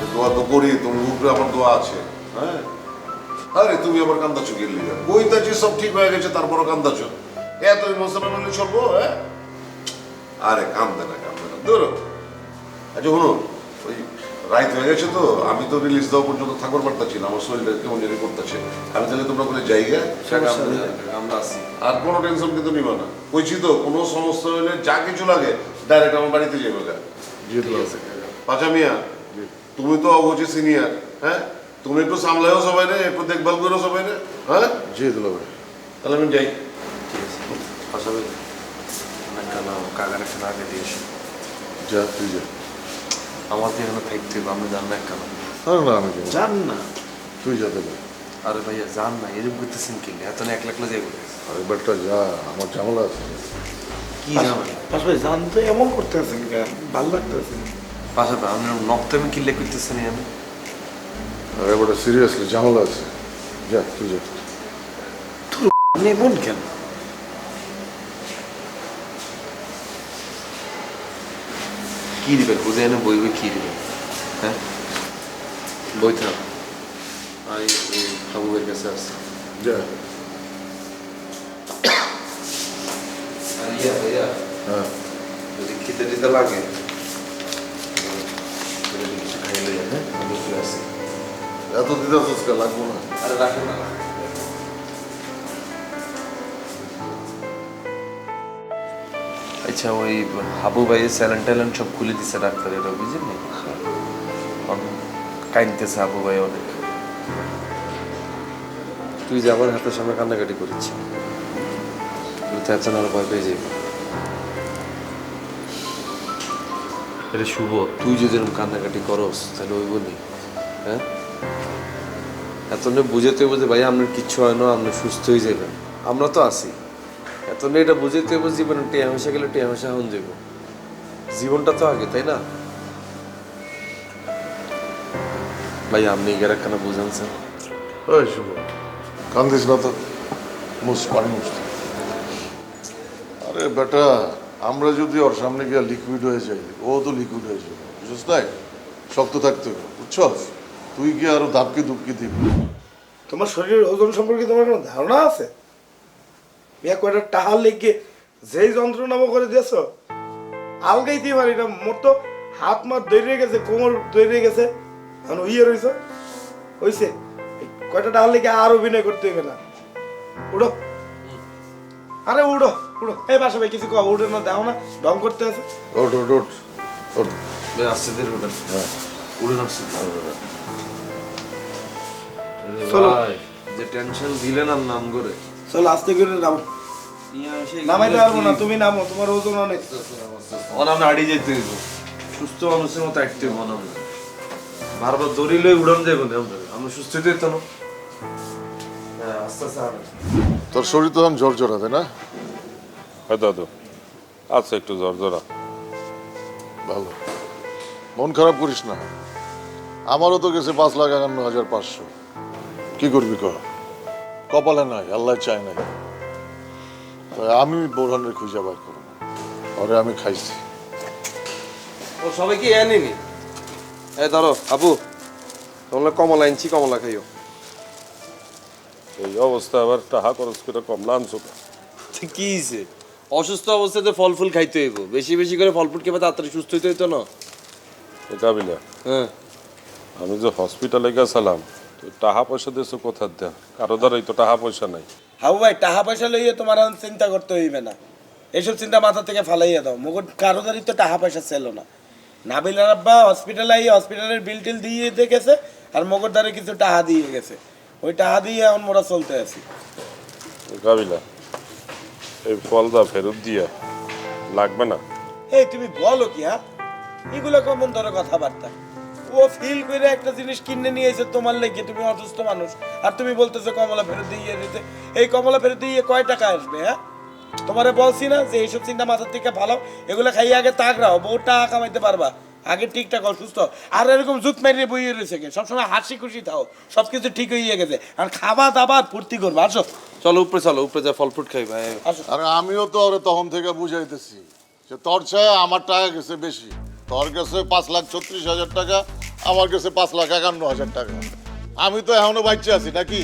সে দোয়া তো করি তোমার উপরে আমার দোয়া আছে। হ্যাঁ? আরে তুমি আবার কান্দাছো গেলি কইতাছি সব ঠিক হয়ে গেছে তারপরও কান্দাছো। এত ইমোশনাল হলে চলবো হ্যাঁ? আরে কান্দে না কান্দে না। ধরো। আচ্ছা শুনুন ওই রাইত হয়ে গেছে তো আমি তো রিলিজ দেওয়া পর্যন্ত থাকবার পারতাছি না আমার শরীরটা কেমন জানি করতেছে। আমি তাহলে তোমরা কোনো জায়গা আমরা আছি। আর কোনো টেনশন কিন্তু নিবা না। কইছি তো কোনো সমস্যা হলে যা কিছু লাগে ডাইরেক্ট আমার বাড়িতে যাবে পাচা মিয়া তুমি তো অবশ্যই সিনিয়র হ্যাঁ? তুমি একটু সামলাও সবাই রে একটু দেখভাল করো সবাই রে হ্যাঁ? জি দুলা ভাই। তাহলে আমি যাই। ঠিক আছে। পাশাপাশি কাকা কাকার একটা আগে দিয়ে যা তুই যা। আমার দিয়ে এখানে থাকতে হবে আমরা জান না কেন। আরে না আমি জান না? তুই যা দেবে আরে ভাইয়া জান না এরকম করতেছেন কি এত না এক লাখ যাই বলে। আরে বেটা যা আমার ঝামেলা আছে। কি জান তো এমন কেন? ভালো লাগতেছে। নক্ত আমি কিল্লে করতেছেন আমি। আরে বেটা সিরিয়াসলি ঝামেলা আছে। যা তুই যা। নেবন কেন? কি দিবেন বুঝে এনে বই বই কি দিবেন হ্যাঁ? বই থাক। আমি হাবুবের কাছে আসছি যা। ভাইয়া। হ্যাঁ। যদি দিতে লাগে। এত দিতে আসছিস লাগবো না। আরে রাখেন না। আচ্ছা ওই হাবু ভাইয়ের স্যালেন ট্যালেন্ট সব খুলে দিছে ডাক্তার এটা বুঝলি কাইনতেছে হাবু ভাই অনেক। তুই যে আমার হাতের সামনে কান্নাকাটি করেছি তুই তো এত না ভয় পেয়ে যাবি এটা শুভ তুই যদি এরকম কান্নাকাটি করস তাহলে ওই বলি হ্যাঁ? এত নে বুঝাতে বুঝে ভাই আপনার কিচ্ছু হয় না আপনি সুস্থ হয়ে যাবেন আমরা তো আছি। এত নে এটা বুঝাতে হবে, জীবনে টিয়া গেলে টিয়া হামেশা হন যাব জীবনটা তো আগে, তাই না? ভাই, আপনি এগারো একখানা বুঝান, স্যার। ওই শুভ, কান্দিস না তো। মুস, পানি মুস। আরে বেটা, আমরা যদি ওর সামনে গিয়ে লিকুইড হয়ে যাই, ও তো লিকুইড হয়ে যাবে। বুঝছিস তাই শক্ত থাকতে হবে, বুঝছস? তুই কি আরও দাপকি দুপকি দিবি। তোমার শরীরের ওজন সম্পর্কে তোমার কোনো ধারণা আছে? মিয়া কয়টা টাহার লেগে যেই যন্ত্রণা করে দিয়েছ আলগাইতে পারি না মোর তো হাত মাত দৈরে গেছে কোমর দৈরে গেছে এখন উইয়ে রইছ। হইছে কয়টা টাহার লেগে আর অভিনয় করতে হবে না। উড়ো। আরে উড়ো উড়ো। এই বাসা ভাই কিছু কও উড়ো না দাও না ঢং করতে আছে। ওট ওট ওট ভাই আসতে দের ওটা হ্যাঁ। উড়ে আসছে চলো। যে টেনশন দিলেন আর নাম করে। চল আস্তে করে নামো। নামাইতে পারব না তুমি নামো তোমার ওজন অনেক। অনাম হারিয়ে যেতে হইব। সুস্থ মানুষের মতো অ্যাক্টিভ অনাম বারবার দড়ি লই উড়ান যাইব না আমরা। আমরা সুস্থ হইতে হইতো না। হ্যাঁ। তোর শরীর তো এখন জ্বর জ্বর আছে না? হয়তো হয়তো আচ্ছা একটু জ্বর জ্বরা ভালো। মন খারাপ করিস না। আমারও তো গেছে পাঁচ লাখ একান্ন হাজার পাঁচশো। কি করবি ক? কপালে নাই আল্লাহ চায় নাই। আমি বোরহানের খুঁজে বার করব। পরে আমি খাইছি। ও সবাই কি এনে নি এই ধরো আবু। তোমরা কমলা আনছি কমলা খাইও। এই অবস্থা আবার টাহা খরচ করে কমলা আনছো? কি হইছে? অসুস্থ অবস্থাতে ফল ফুল খাইতে হইব। বেশি বেশি করে ফল ফুল খেয়ে তাড়াতাড়ি সুস্থ হইতে হইতো না? এ কাবিলা হ্যাঁ। আমি যে হসপিটালে গেছিলাম তো টাকা পয়সা দিয়েছ কোথার দেয়া? কারও দ্বারাই তো টাকা পয়সা নাই। হাবু ভাই টাকা পয়সা লইয়ে তোমার এখন চিন্তা করতে হইবে না। এইসব চিন্তা মাথা থেকে ফালাইয়া দাও। মগর কারও দ্বারই তো টাকা পয়সা ছিল না। নাবিলার আব্বা হসপিটালে আইয়ে হসপিটালের বিল টিল দিয়ে দিয়ে গেছে আর মগর দ্বারে কিছু টাকা দিয়ে গেছে। ওই টাকা দিয়ে এখন মোরা চলতে আছি। কাবিলা এই ফলদা ফেরত দিয়া লাগবে না? এই তুমি বলো কি হ্যাঁ? এগুলো কেমন ধরো কথাবার্তা? ও ফিল করে একটা জিনিস কিনে নিয়ে এসে তোমার লেগে তুমি অসুস্থ মানুষ। আর তুমি বলতেছো কমলা ফেরত দিয়ে দিতে। এই কমলা ফেরত দিয়ে কয় টাকা আসবে হ্যাঁ? তোমারে বলছি না যে এইসব চিন্তা মাথার থেকে ভালো এগুলো খাইয়ে আগে তাকরাও বউ টাকা কামাইতে পারবা। আগে ঠিকঠাক অসুস্থ আর এরকম জুত মেরিয়ে বইয়ে রয়েছে সবসময় হাসি খুশি থাও সব কিছু ঠিক হয়ে গেছে। আর খাবা দাবার ফুর্তি করবা আসো। চলো উপরে চলো উপরে যা ফল ফ্রুট খাইবা আসো। আরে আমিও তো ওরে তখন থেকে বুঝাইতেছি যে তোর চেয়ে আমার টাকা গেছে বেশি। তোর গেছে পাঁচ লাখ ছত্রিশ হাজার টাকা আমার কাছে পাঁচ লাখ একান্ন হাজার টাকা। আমি তো এখনও বাচ্চা আছি নাকি?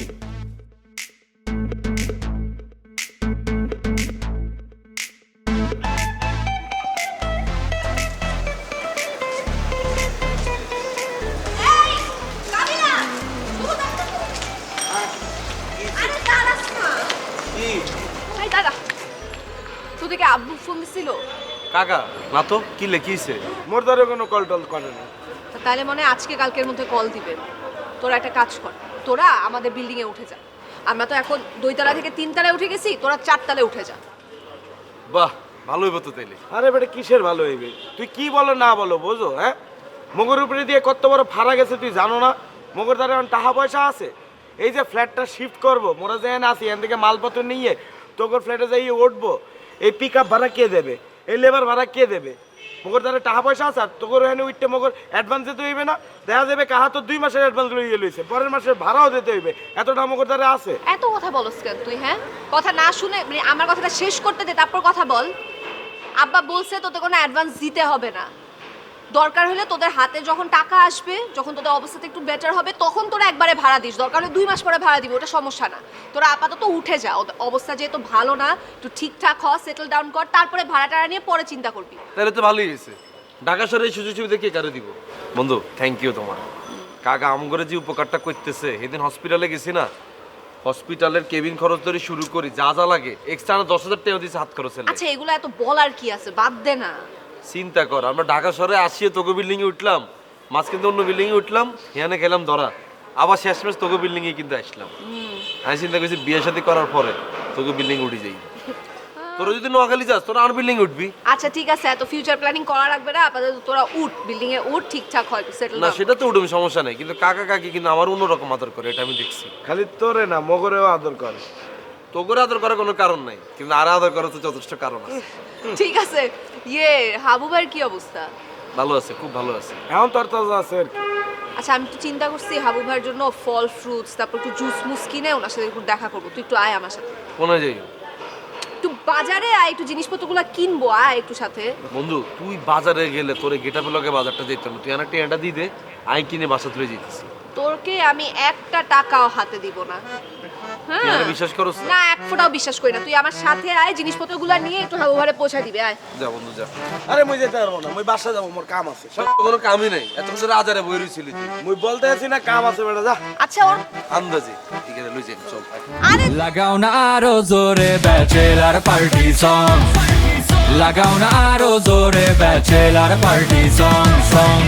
তোদেরকে আব্বু ফোন দিছিল? কাকা না তো কি লেখিছে? মোর ধরে কোনো কল টল করে না। তা তাহলে মনে হয় আজকে কালকের মধ্যে কল দিবে। তোরা একটা কাজ কর তোরা আমাদের বিল্ডিং এ উঠে যা। আমরা তো এখন দুইতলা থেকে তিনতলায় উঠে গেছি তোরা চারতলায় উঠে যা। বাহ ভালো হইব তো তাইলে। আরে বেটা কিসের ভালো হইবে? তুই কি বলো না বলো বোঝো হ্যাঁ? মগর উপরে দিয়ে কত বড় ফাড়া গেছে তুই জানো না? মগর দ্বারা এখন টাকা পয়সা আছে। এই যে ফ্ল্যাটটা শিফট করব মোরা যেন আসি এখান থেকে মালপত্র নিয়ে তোর ফ্ল্যাটে যাইয়ে উঠবো। এই পিক আপ ভাড়া কে দেবে? এই লেবার ভাড়া কে দেবে? মগর তাহলে টাকা পয়সা আছে আর তোর ওখানে উঠতে মগর অ্যাডভান্স দিতে হইবে না। দেখা যাবে কাহা তো দুই মাসের অ্যাডভান্স লইয়ে লইছে, পরের মাসের ভাড়াও দিতে হইবে। এতটা মগর তারা আছে। এত কথা বলস কেন তুই হ্যাঁ? কথা না শুনে মানে আমার কথাটা শেষ করতে দে, তারপর কথা বল। আব্বা বলছে তোতে কোনো অ্যাডভান্স দিতে হবে না। দরকার হলে তোদের হাতে যখন টাকা আসবে যখন তোদের অবস্থাটা একটু বেটার হবে তখন তোরা একবারে ভাড়া দিস। দরকার হলে দুই মাস পরে ভাড়া দিবি ওটা সমস্যা না। তোরা আপাতত উঠে যা। অবস্থা যেহেতু ভালো না একটু ঠিকঠাক হ সেটেল ডাউন কর তারপরে ভাড়া টাড়া নিয়ে পরে চিন্তা করবি। তাহলে তো ভালোই হয়েছে। ঢাকা শহরে সুযোগ সুবিধা কে কারে দিব? বন্ধু থ্যাংক ইউ তোমার। কাকা আম করে যে উপকারটা করতেছে সেদিন হসপিটালে গেছি না। হসপিটালের কেবিন খরচ ধরে শুরু করি যা যা লাগে। এক্সট্রা দশ হাজার টাকা দিয়েছে হাত খরচে আচ্ছা এগুলো এত বলার কি আছে? বাদ দে না। চিন্তা কর আমরা ঢাকা শহরে আসিয়ে তোকে বিল্ডিং এ উঠলাম মাঝখান থেকে অন্য বিল্ডিং এ উঠলাম এখানে গেলাম ধরা। আবার শেষ মেশ তোকে বিল্ডিং এ কিন্তু আসলাম। আমি চিন্তা করছি বিয়ে শাদী করার পরে তোকে বিল্ডিং উঠে যাই। তোরা যদি নোয়াখালী যাস তোরা আর বিল্ডিং উঠবি। আচ্ছা ঠিক আছে এত ফিউচার প্ল্যানিং করা লাগবে না আপাতত তোরা উঠ বিল্ডিং এ উঠ ঠিকঠাক হয় সেটেল না সেটা তো উঠবে সমস্যা নেই কিন্তু কাকা কাকি কিন্তু আমার অন্যরকম আদর করে এটা আমি দেখছি। খালি তোরে না মগরেও আদর করে। তোকে আদর করার কোনো কারণ নাই কিন্তু আর আদর করার তো যথেষ্ট কারণ আছে। ঠিক আছে ইয়ে হাবু ভাইয়ের কি অবস্থা? ভালো আছে খুব ভালো আছে। এখন তোর তাজা আছে আর কি। আচ্ছা আমি একটু চিন্তা করছি হাবু ভাইয়ের জন্য ফল ফ্রুটস তারপর একটু জুস মুস কিনে ওনার সাথে একটু দেখা করব। তুই একটু আয় আমার সাথে। কোনে যাই একটু বাজারে আয় একটু জিনিসপত্রগুলো কিনবো আয় একটু সাথে। বন্ধু তুই বাজারে গেলে তোরে গেটা পেলকে বাজারটা যেতে না। তুই আমার টেনটা দিয়ে দে আমি কিনে বাসা তুলে যেতেছি তোরকে আমি একটা টাকাও হাতে দিব না। হ্যাঁ। বিশ্বাস করস না? এক ফোঁটাও বিশ্বাস করি না। তুই আমার সাথে আয় জিনিসপত্রগুলো নিয়ে একটু হাবু ভাইরে পৌঁছা দিবে আয়। যা বন্ধু যা। আরে মুই যেতে পারব না মুই বাসা যাব মোর কাম আছে। সব কোনো কামই নাই। এত বছর আজারে বই রইছিলি তুই। মুই বলতে আছি না কাম আছে বেটা যা। আচ্ছা ওর আন্দাজে। ঠিক আছে লই যাই চল। আরে লাগাও না আরও জোরে ব্যাচেলার পার্টি সং লাগাও না আরও জোরে ব্যাচেলার পার্টি সং সং